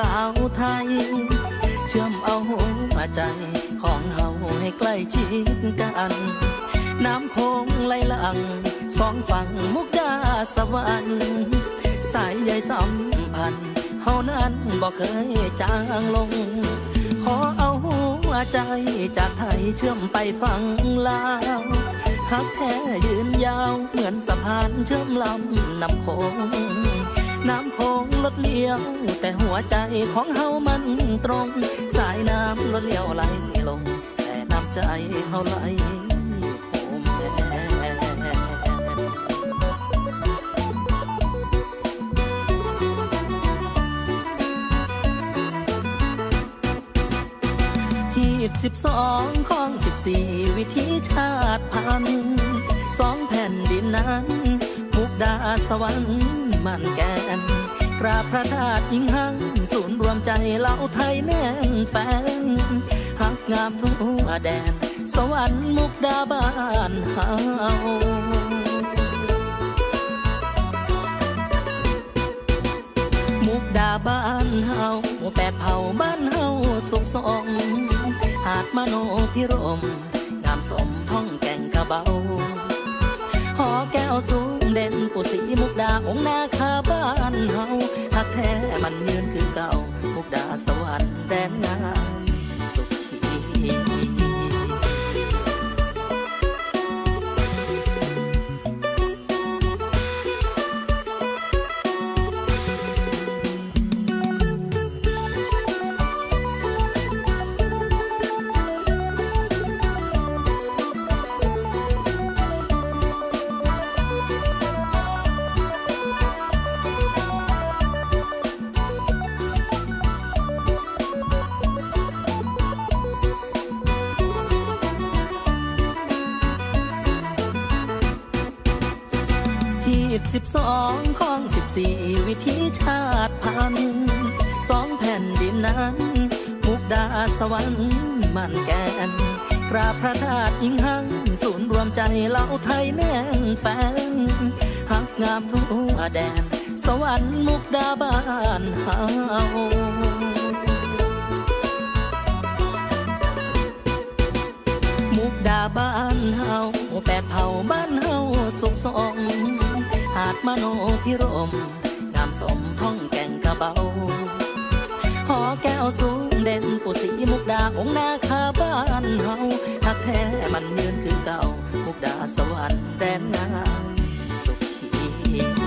ลาวไทย เชื่อมเอาหัวใจของเฮาให้ใกล้ชิดกัน น้ำคงไหลหลังสองฝั่งมุกดาสวรรค์สายใยสัมพันธ์เฮานั้นบอกเคยจางลง ขอเอาหัวใจจากไทยเชื่อมไปฝั่งลาวฮักแท้ยืนยาวเหมือนสะพานเชื่อมลำน้ำคง น้ำโคงลดเลี้ยว แต่หัวใจของเฮามันตรง สายน้ำลดเลี้ยวไหลลง แต่น้ำใจเฮาไหลโหมแน่ฮีดสิบสองของสิบสี่วิธีชาติพันธุ์สองแผ่นดินนั้นมุกดาสวรรค์ มันแกนกราบพระธาตุยิ่งหังศูนย์รวมใจเหล่าไทยแน่นแฟนหักงามทั่วแดน สวรรค์มุกดาบ้านเฮามุกดาบ้านเฮาแปดเผ่าบ้านเฮาสุขสมหาดมโนพิรม งามสมท้องแก่งกระเบา แก้วสูงเด่นปุสีมุกดาองค์นาคาบ้านเฮาหักแท้มันยืนคือเก่ามุกดาสวรรค์ ฮีดสิบสองของสิบสี่วิธีชาติพันธุ์สองแผ่นดินนั้น มุกดาสวรรค์มันแกนกราบพระธาตุยิงหังศูนย์รวมใจเหล่าไทยแน่นแฟนหักงามทั่วแดน สวรรค์มุกดาบ้านเฮามุกดาบ้านเฮาแปดเผ่าบ้านเฮาสุขสม หาดมโนพิรม งามสมท้องแก่งกระเบาหอแก้วสูงเด่นปุสีมุกดาองนาคาบ้านเฮาหักแท้มันยืนคือเก่า มุกดาสวรรค์แดนนาสุขี